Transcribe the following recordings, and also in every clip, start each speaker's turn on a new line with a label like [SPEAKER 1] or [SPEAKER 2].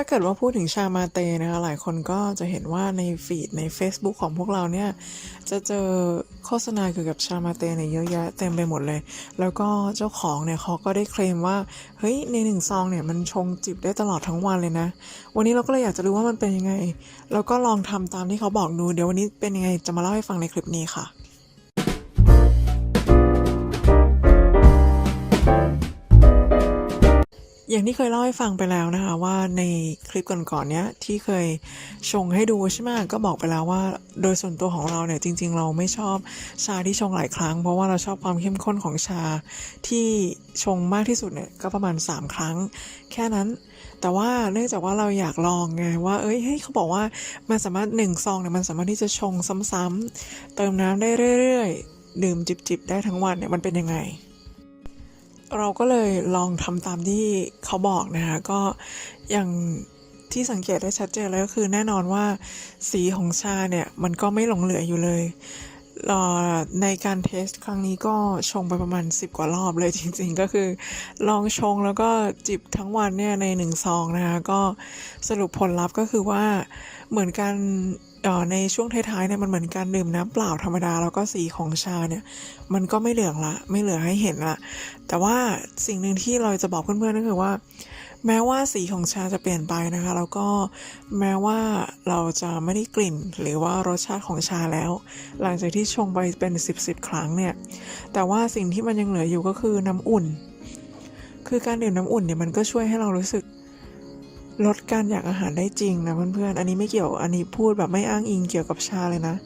[SPEAKER 1] ถ้าเกิดว่าพูดถึงชามาเตนะคะหลายคนก็จะเห็นว่าในฟีดใน Facebook ของพวกเราเนี่ย จะเจอโฆษณาเกี่ยวกับชามาเตเนี่ยเยอะแยะเต็มไปหมดเลย แล้วก็เจ้าของเนี่ยเขาก็ได้เคลมว่า เฮ้ยในหนึ่งซองเนี่ยมันชงจิบได้ตลอดทั้งวันเลยนะ วันนี้เราก็เลยอยากจะรู้ว่ามันเป็นยังไง แล้วก็ลองทำตามที่เขาบอกดู เดี๋ยววันนี้เป็นยังไงจะมาเล่าให้ฟังในคลิปนี้ค่ะ อย่างที่เคยเล่าให้ฟังไปแล้วนะคะว่าในคลิปก่อนๆเนี้ยที่เคยชงให้ดูใช่ไหมก็บอกไปแล้วว่า โดยส่วนตัวของเราเนี่ยจริง ๆ เราไม่ชอบชาที่ชงหลายครั้ง เพราะว่าเราชอบความเข้มข้นของชาที่ชงมากที่สุดเนี่ยก็ประมาณ 3 ครั้ง แค่นั้น แต่ว่าเนื่องจากว่าเราอยากลองไงว่า เอ้ยเฮ้ยเขาบอกว่ามันสามารถหนึ่งซองเนี่ยมันสามารถที่จะชงซ้ำๆเติมน้ำได้เรื่อยๆดื่มจิบๆได้ทั้งวันเนี่ยมันเป็นยังไง เราก็เลยลองทำตามที่เขาบอกนะคะก็อย่างที่สังเกตได้ชัดเจนเลยก็คือแน่นอนว่าสีของชาเนี่ยมันก็ไม่หลงเหลืออยู่เลย ในการเทสครั้งนี้ก็ชงไปประมาณ 10 กว่ารอบเลยจริงๆ ก็คือ ลองชงแล้วก็จิบทั้งวันเนี่ยในหนึ่งซองนะคะก็สรุปผลลัพธ์ก็คือว่าเหมือนกันในช่วงท้ายๆเนี่ยมันเหมือนการดื่มน้ำเปล่าธรรมดา แล้วก็สีของชาเนี่ย มันก็ไม่เหลืองละ ไม่เหลือให้เห็นละ แต่ว่าสิ่งหนึ่งที่เราจะบอกเพื่อนๆก็คือว่า แม้ว่าสีของชาจะเปลี่ยนไปนะคะ แล้วก็แม้ว่าเราจะไม่ได้กลิ่น หรือว่ารสชาติของชาแล้ว หลังจากที่ชงไปเป็น 10บสครั้งเนี่ย แต่ว่าสิ่งที่มันยังเหลืออยู่ก็คือน้ำอุ่น คือการดื่มน้ำอุ่นเนี่ยมันก็ช่วยให้เรารู้สึกลดการอยากอาหารได้จริงนะเพื่อนๆ อันนี้ไม่เกี่ยว อันนี้พูดแบบไม่อ้างอิงเกี่ยวกับชาเลยนะ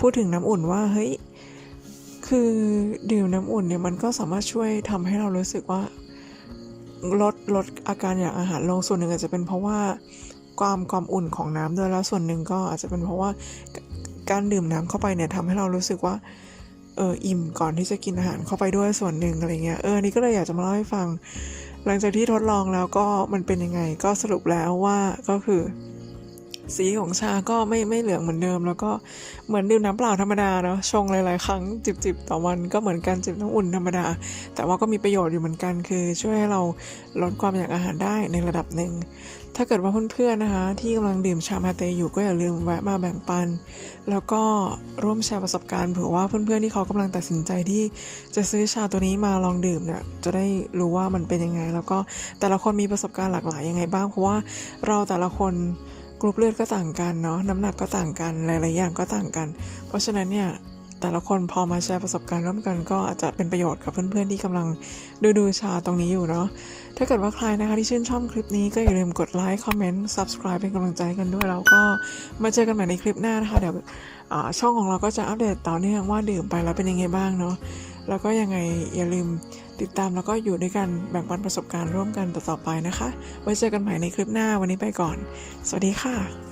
[SPEAKER 1] พูดถึงน้ำอุ่นว่าเฮ้ย คือดื่มน้ำอุ่นเนี่ยมันก็สามารถช่วยทำให้เรารู้สึกว่า ลดลดอาการอยากอาหารลงส่วนหนึ่งอาจจะเป็นเพราะว่าความความอุ่นของน้ำด้วยแล้วส่วนหนึ่งก็อาจจะเป็นเพราะว่าการดื่มน้ำเข้าไปเนี่ยทำให้เรารู้สึกว่าเอออิ่มก่อนที่จะกินอาหารเข้าไปด้วยส่วนหนึ่งอะไรเงี้ยเออนี่ก็เลยอยากจะมาเล่าให้ฟัง หลังจากที่ทดลองแล้วก็มันเป็นยังไงก็สรุปแล้วว่าก็คือ สีของชาก็ไม่ไม่เหลืองเหมือนเดิม แล้วก็เหมือนดื่มน้ำเปล่าธรรมดาเนาะชงหลาย ๆ ครั้งจิบๆต่อวันก็เหมือนกันจิบน้ำอุ่นธรรมดา แต่ว่าก็มีประโยชน์อยู่เหมือนกันคือช่วยให้เราลดความอยากอาหารได้ในระดับหนึ่งถ้าเกิดว่าเพื่อนๆนะคะ ที่กำลังดื่มชามาเตอยู่ก็อย่าลืมแวะมาแบ่งปัน แล้วก็ร่วมแชร์ประสบการณ์เผื่อว่าเพื่อนๆที่เขากำลังตัดสินใจที่จะซื้อชาตัวนี้มาลองดื่มเนี่ยจะได้รู้ว่ามันเป็นยังไง แล้วก็แต่ละคนมีประสบการณ์หลากหลายยังไงบ้างเพราะว่าเราแต่ละคน กรุ๊ปเลือดก็ต่างกันเนาะน้ำหนักก็ต่างกันหลายๆอย่างก็ต่างกัน เพราะฉะนั้นเนี่ยแต่ละคนพอมาแชร์ประสบการณ์ร่วมกันก็อาจจะเป็นประโยชน์กับเพื่อนๆที่กำลังดูดูชาตรงนี้อยู่เนาะ ถ้าเกิดว่าใครนะคะที่ชื่นชอบคลิปนี้ก็อย่าลืมกดไลค์คอมเมนต์ subscribe เป็นกำลังใจกันด้วย แล้วก็มาเจอกันใหม่ในคลิปหน้านะคะ เดี๋ยวช่องของเราก็จะอัปเดตต่อเนื่องว่าดื่มไปแล้วเป็นยังไงบ้างเนาะ แล้วก็ยังไงอย่าลืม ติดตามแล้วก็อยู่ด้วยกันแบ่งปันประสบการณ์ร่วมกันต่อๆไปนะคะ ไว้เจอกันใหม่ในคลิปหน้าวันนี้ไปก่อน สวัสดีค่ะ